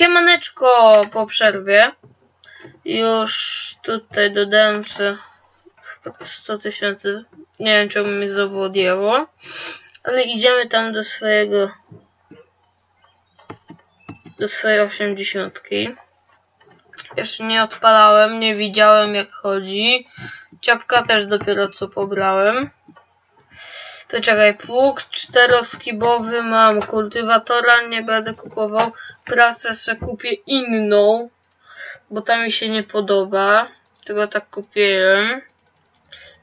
Siemaneczko po przerwie. Już tutaj dodałem sobie 100 tysięcy. Nie wiem czemu mi znowu odjęło. Ale idziemy tam do swojego do swojej osiemdziesiątki. Jeszcze nie odpalałem, nie widziałem jak chodzi. Ciapka też dopiero co pobrałem. To czekaj, pług czteroskibowy mam, kultywatora nie będę kupował, prasę sobie kupię inną, bo ta mi się nie podoba, tego tak kupiłem,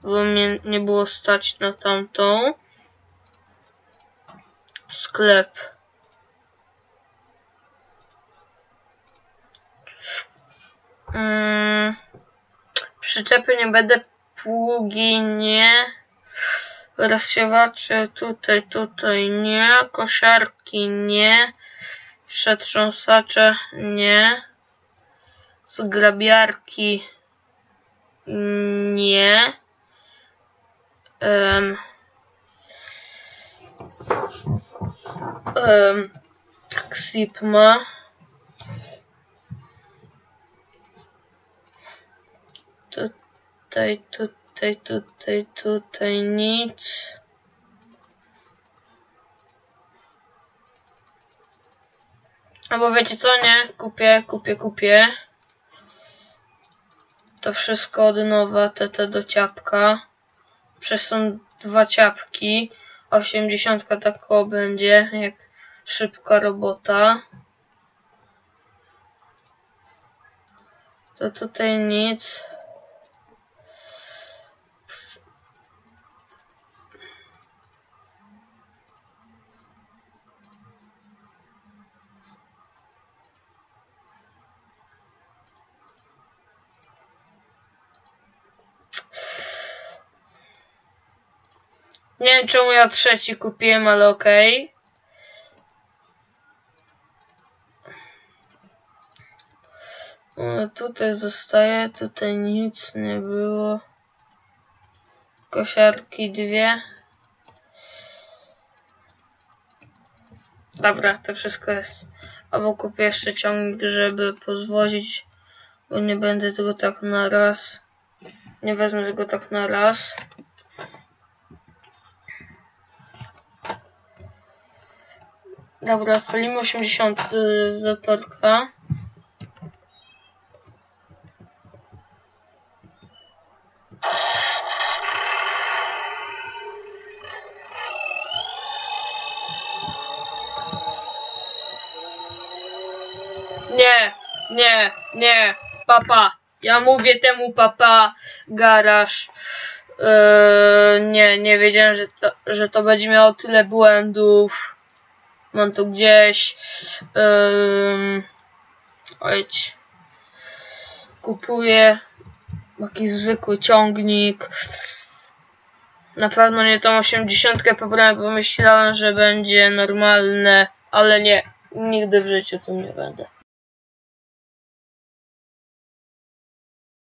bo mnie nie było stać na tamtą. Sklep. Mm, przyczepy nie będę, pługi nie. Rozsiewacze tutaj, tutaj nie. Kosiarki nie. Przetrząsacze nie. Zgrabiarki nie. Um, um, Xipma. Tutaj, tutaj, tutaj, tutaj nic. Albo wiecie co, nie? Kupię, kupię, kupię. To wszystko od nowa, te, te do ciapka. Przez są dwa ciapki. Osiemdziesiątka tako będzie, jak szybka robota. To tutaj nic. Nie wiem czemu ja trzeci kupiłem, ale okej. Okay. Tutaj zostaje, tutaj nic nie było. Kosiarki dwie. Dobra, to wszystko jest. Albo kupię jeszcze ciągnik, żeby pozwozić, bo nie będę tego tak na raz. Nie wezmę tego tak na raz. Dobra, odpalimy 80 y, zatorka. Nie, nie, nie, papa. Ja mówię temu papa, garaż. Yy, nie, nie wiedziałem, że to, że to będzie miało tyle błędów. Mam to gdzieś. Um, ojdź. Kupuję jakiś zwykły ciągnik. Na pewno nie tą 80 pobrałem, bo myślałem, że będzie normalne, ale nie. Nigdy w życiu tym nie będę.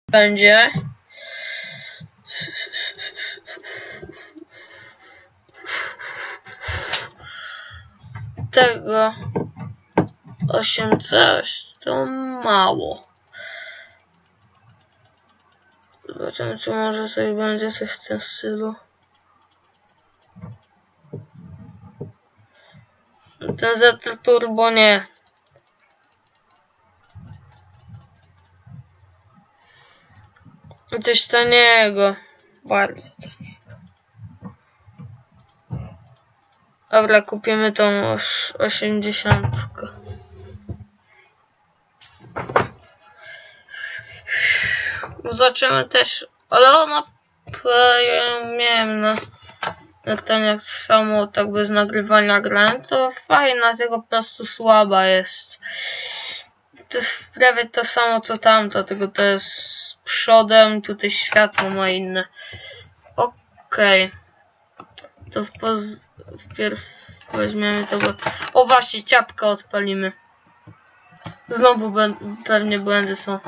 Będzie. Tego 8 coś, to mało. Zobaczymy, czy może coś będzie coś w tym stylu. Ten Z Turbo nie. Coś taniego. Bardzo taniego. Dobra, kupimy tą osiemdziesiątkę. Zobaczymy też, ale ona miałem na, na ten jak samo tak bez nagrywania grałem, to fajna, tylko po prostu słaba jest. To jest prawie to samo co tamto, tylko to jest z przodem, tutaj światło ma inne. Okej. Okay. To w poz Wpierw Weźmiemy tego. O właśnie, ciapka odpalimy. Znowu pewnie błędy są.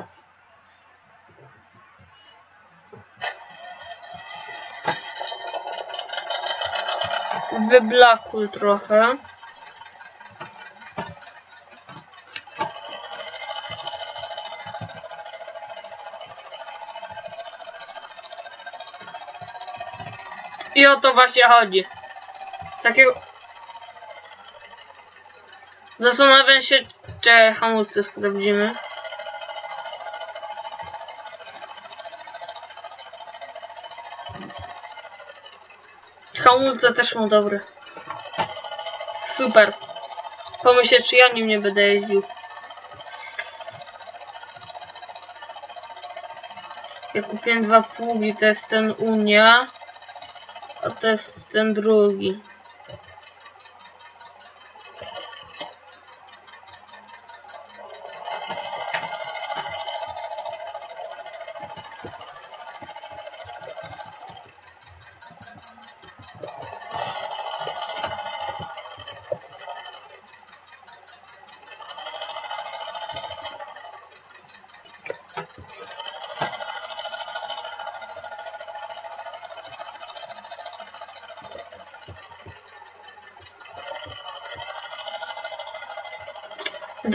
Wyblakły trochę. I o to właśnie chodzi. Takiego Zastanawiam się, czy hamulce sprawdzimy. Hamulce też są dobre. Super. Pomyślę, czy ja nim nie będę jeździł. Ja kupiłem dwa pługi, to jest ten Unia, a to jest ten drugi.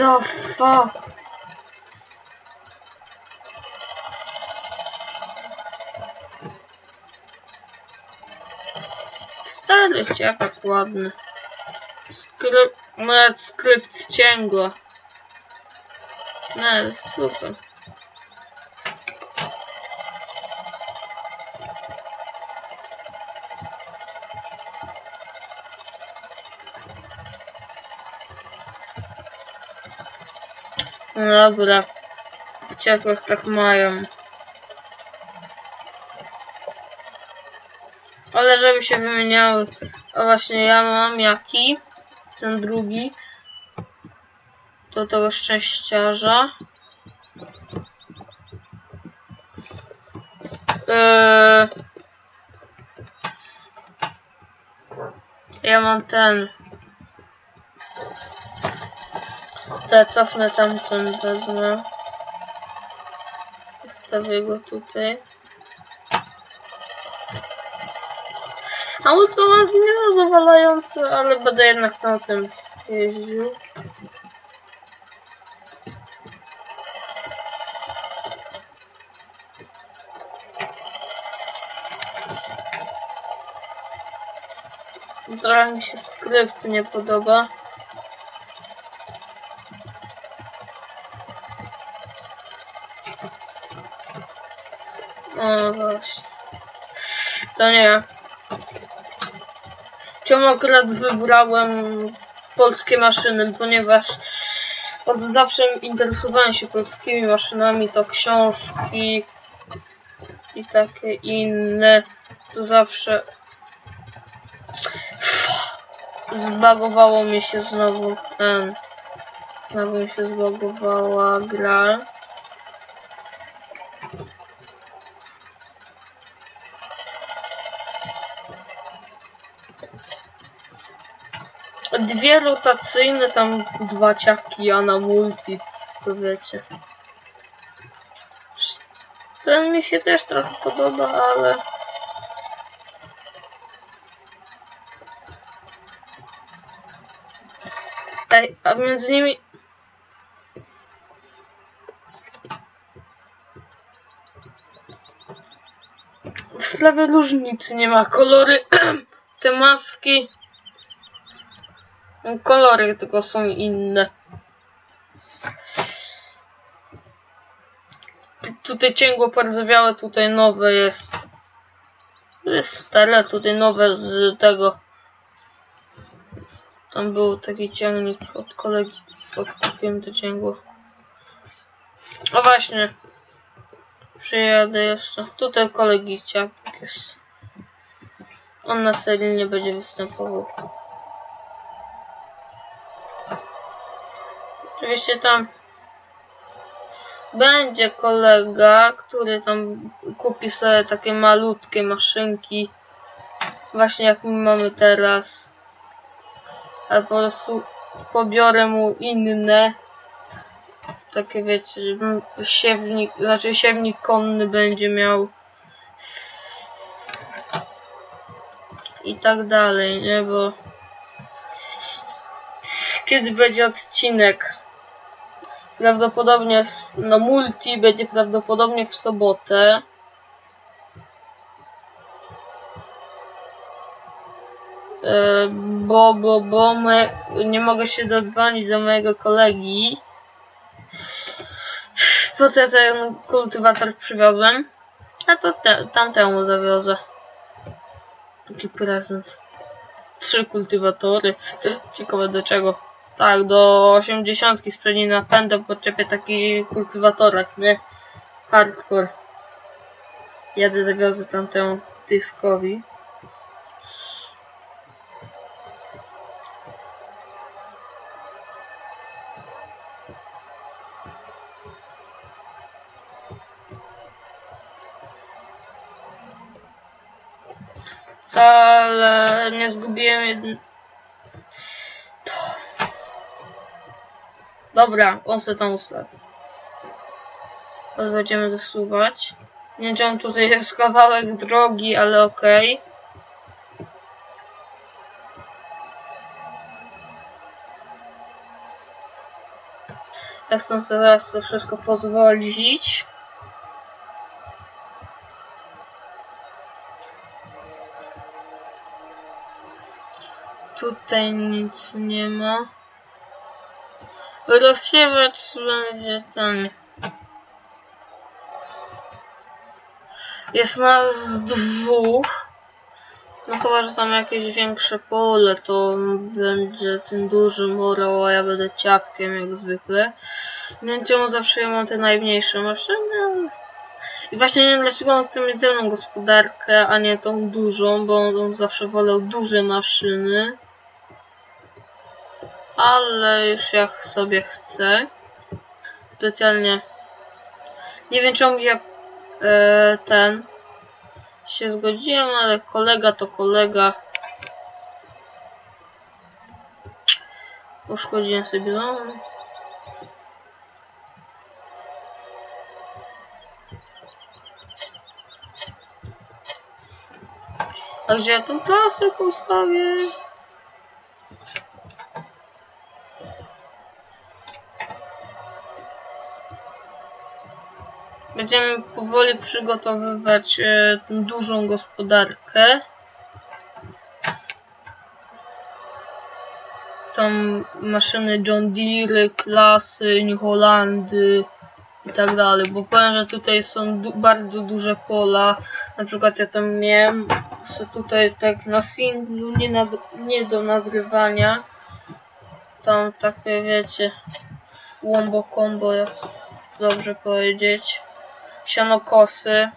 The fuck? Stary ciapak ładny. Skrypt, skrypt cięgła. No, super. No dobra. W ciepłych tak mają. Ale żeby się wymieniały. A właśnie ja mam jaki? Ten drugi. Do tego szczęściarza. Eee, ja mam ten. Te cofnę tamten wezmę. Zostawię go tutaj. A to ma niezadowalające, ale będę jednak na tym jeździł. Trochę mi się skrypt nie podoba. O właśnie. To nie. Czemu akurat wybrałem polskie maszyny, ponieważ od zawsze interesowałem się polskimi maszynami, to książki i takie inne, to zawsze zbagowało mi się znowu ten, znowu mi się zbagowała gra. Dwie rotacyjne, tam dwa ciaki, a na multi, to wiecie. Ten mi się też trochę podoba, ale... Ej, a między nimi... W tle różnicy nie ma. Kolory, te maski... Kolory tylko są inne. Tutaj cięgło pardzewiałe, tutaj nowe jest. Jest stare, tutaj nowe z tego. Tam był taki ciągnik od kolegi, odkupiłem to cięgło. O właśnie. Przyjadę jeszcze. Tutaj kolegi ciapek jest. On na serii nie będzie występował. Oczywiście tam będzie kolega, który tam kupi sobie takie malutkie maszynki, właśnie jak my mamy teraz. Ale po prostu pobiorę mu inne, takie wiecie, siewnik, znaczy siewnik konny będzie miał. I tak dalej, nie, bo kiedy będzie odcinek prawdopodobnie no multi będzie prawdopodobnie w sobotę. e, bo, bo, bo my, nie mogę się dodzwonić do mojego kolegi. Po co ten kultywator przywiozłem? A to te, tamtemu zawiozę. Taki prezent. Trzy kultywatory. Ciekawe do czego. Tak, do 80 z przedniej napędem podczepię taki kultywatorek, nie? Hardcore. Jadę zawiozę tamtemu tywkowi. Ale nie zgubiłem jedn... Dobra, on se tam ustawi. Teraz będziemy zasuwać. Nie wiem, tutaj jest kawałek drogi, ale okej. Ja chcę sobie teraz to wszystko pozwolić. Tutaj nic nie ma. Rozsiewacz będzie ten. Jest nas dwóch. No chyba, że tam jakieś większe pole, to będzie ten duży morał, a ja będę ciapkiem jak zwykle. Wiem czemu zawsze mam te najmniejsze maszyny. I właśnie nie wiem dlaczego on chce mieć ze mną gospodarkę, a nie tą dużą, bo on zawsze wolał duże maszyny. Ale już jak sobie chce. Specjalnie. Nie wiem czemu ja e, ten się zgodziłem, ale kolega to kolega. Uszkodziłem sobie. A gdzie ja tą klasę postawię? Będziemy powoli przygotowywać e, dużą gospodarkę. Tam maszyny John Deere, klasy, New Hollandy i tak dalej, bo powiem, że tutaj są du bardzo duże pola. Na przykład ja tam miałem so tutaj tak na singlu, nie, nie do nagrywania. Tam takie wiecie, łombo combo, jak dobrze powiedzieć sianokosy.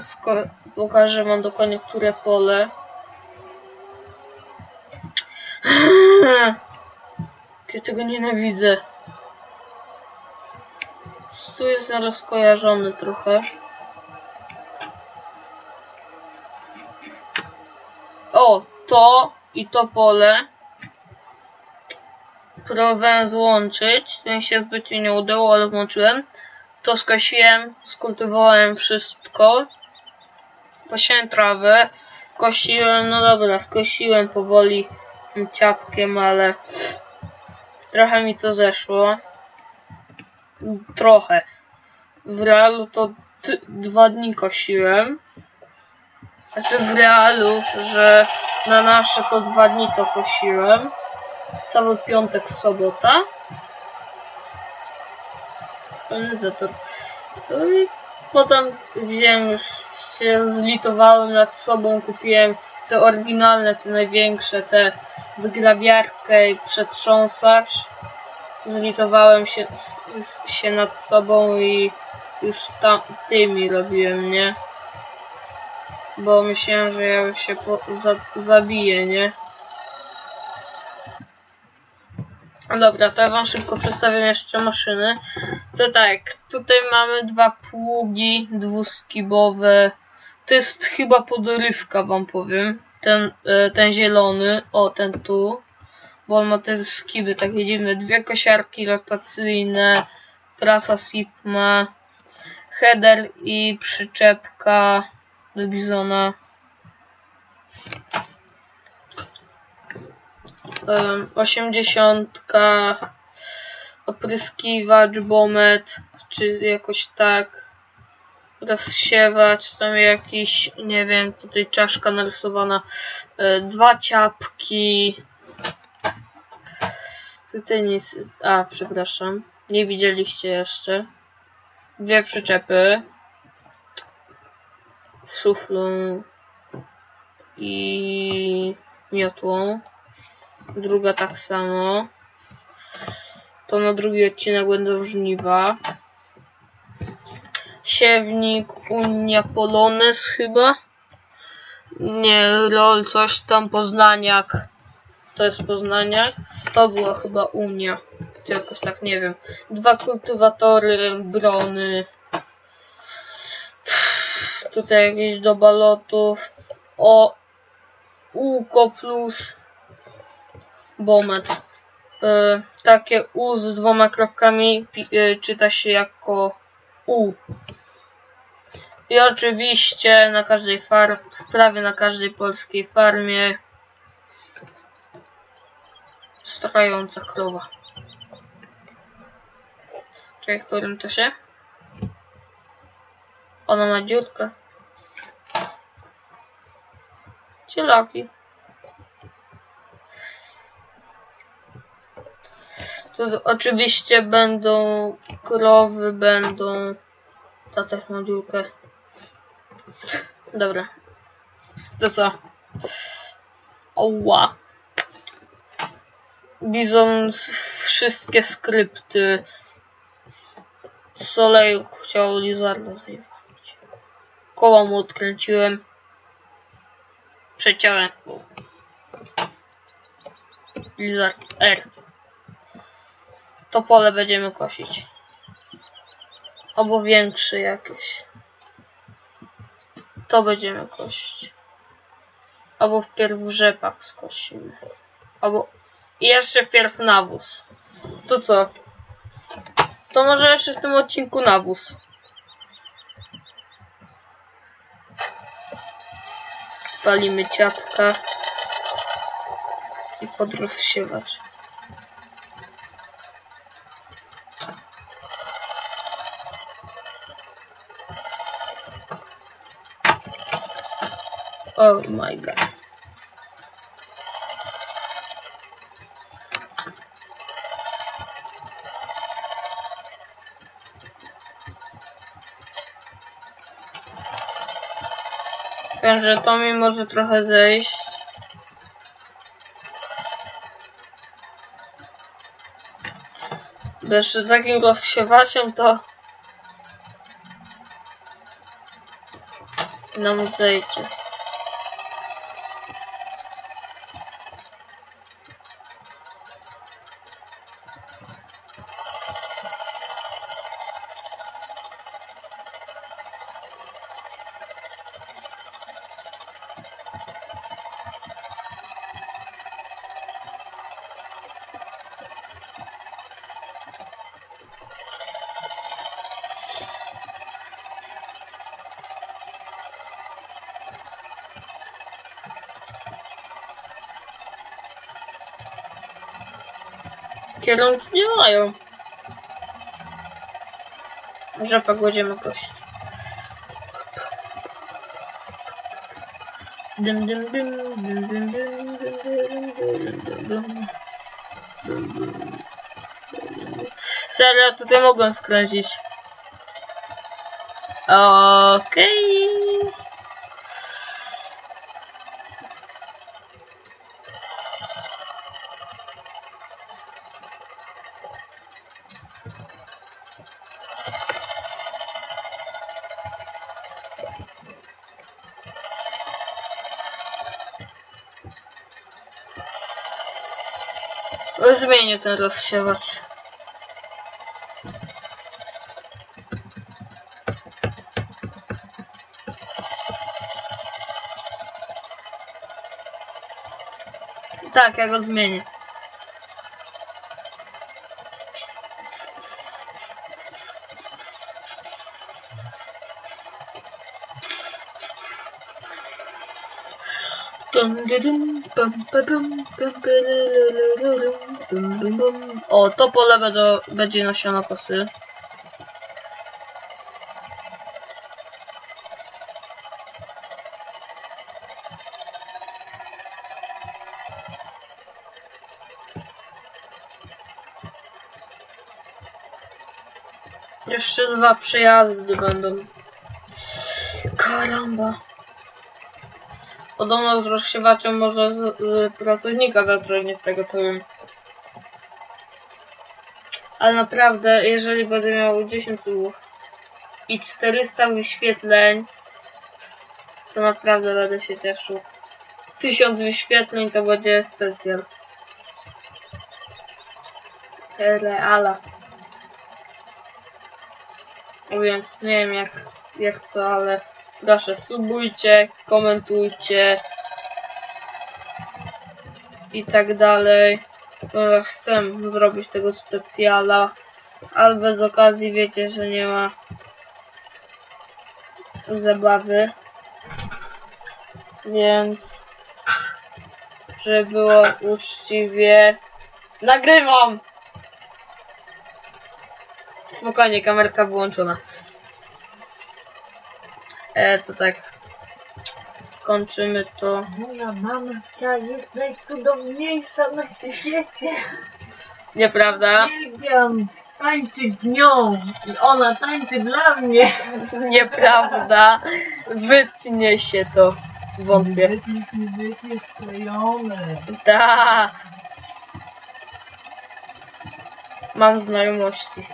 Sko pokażę wam dokładnie, które pole. Ja tego nienawidzę. Tu jest rozkojarzony trochę. O, to i to pole próbowałem złączyć. To mi się zbytnio nie udało, ale włączyłem to skosiłem, skultywowałem wszystko. Posiałem trawę, kosiłem, no dobra, skosiłem powoli ciapkiem, ale trochę mi to zeszło. Trochę. W realu to dwa dni kosiłem. Znaczy w realu, że na nasze to dwa dni to kosiłem. Cały piątek, sobota organizator. No i potem wziąłem, się zlitowałem nad sobą, kupiłem te oryginalne, te największe, te zgrabiarkę i przetrząsacz. Zlitowałem się, się nad sobą i już tam, tymi robiłem, nie? Bo myślałem, że ja się po, za, zabiję, nie? Dobra, to ja wam szybko przedstawię jeszcze maszyny. To tak, tutaj mamy dwa pługi dwuskibowe. To jest chyba podrywka, wam powiem. Ten, e, ten zielony, o ten tu. Bo on ma te skiby takie dziwne. Dwie kosiarki rotacyjne, prasa Sipma, header i przyczepka do bizona. Osiemdziesiątka, opryskiwacz, bomet, czy jakoś tak. rozsiewać. Tam jakiś, nie wiem, tutaj czaszka narysowana. E, dwa ciapki. Tutaj nic. A, przepraszam. Nie widzieliście jeszcze. Dwie przyczepy. Szuflą i miotłą. Druga tak samo. To na drugi odcinek będą żniwa. Siewnik Unia Polones chyba. Nie, lol, coś tam Poznaniak. To jest Poznaniak. To była chyba Unia. Jakoś tak, nie wiem. Dwa kultywatory, brony. Tutaj jakieś do balotów. O, Uko plus Bomet. Y, takie U z dwoma kropkami y, czyta się jako U. I oczywiście na każdej farmie, prawie na każdej polskiej farmie strająca krowa. Czekaj, którym to się? Ona ma dziurkę. Cielaki. Tu oczywiście będą krowy, będą... Ta też ma dziurkę. Dobra. To co? Oła. Bizon wszystkie skrypty. Soleil chciał Lizarda zajebać. Koło mu odkręciłem. Przeciąłem. Lizard R. To pole będziemy kosić. Albo większe jakieś. To będziemy kosić. Albo wpierw rzepak skosimy. Albo i jeszcze wpierw nawóz. To co? To może jeszcze w tym odcinku nawóz. Palimy ciapka i podrozsiewać. Oh my god. Także to mi może trochę zejść. Jeszcze z takim rozsiewaciem to nam zejdzie. Kierunki nie mają. Rzepak będziemy kosić. Dym, dym, dym, dym, dym, dym, dym, dym, dym, dym. Serio, tutaj mogłem skręcić. Okej. Розумію, треба розшивати. Так, я розміню. Dun-dun-dun. O, to pole będą, będzie nasiona kosy. Jeszcze dwa przejazdy będą. Karamba. Podobno z rozsiewaczem może z, z pracownika zatrudnić z tego co wiem. Ale naprawdę, jeżeli będę miał 10 słów i 400 wyświetleń, to naprawdę będę się cieszył. 1000 wyświetleń to będzie specjal. Reala. Więc nie wiem jak, jak co, ale proszę subujcie, komentujcie i tak dalej. Chcę zrobić tego specjala, ale bez okazji wiecie, że nie ma zabawy. Więc żeby było uczciwie nagrywam! Spokojnie, kamerka wyłączona. E, to tak. Skończymy to. Moja mamcia jest najcudowniejsza na świecie. Nieprawda? Uwielbiam tańczyć z nią i ona tańczy dla mnie. Nieprawda. Wytnie się to. Wątpię. Wytniesz mi wytniesz klejone. Da. Mam znajomości.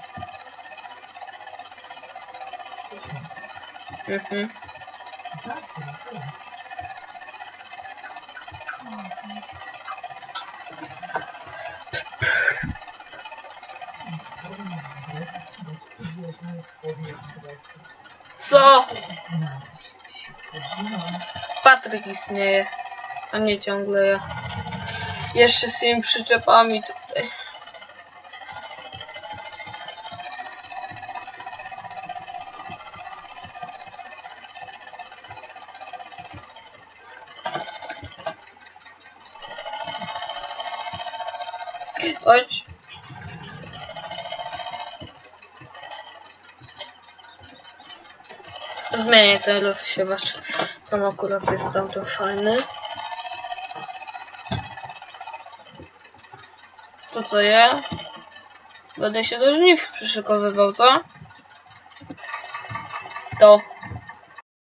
Mhm. Co? Patryk istnieje, a nie ciągle ja. Jeszcze z tymi przyczepami tutaj. Chodź. Zmienię ten rozsiewacz. Tam akurat jest tamten fajny. To co ja? Będę się do żniw przyszykowywał, co? To.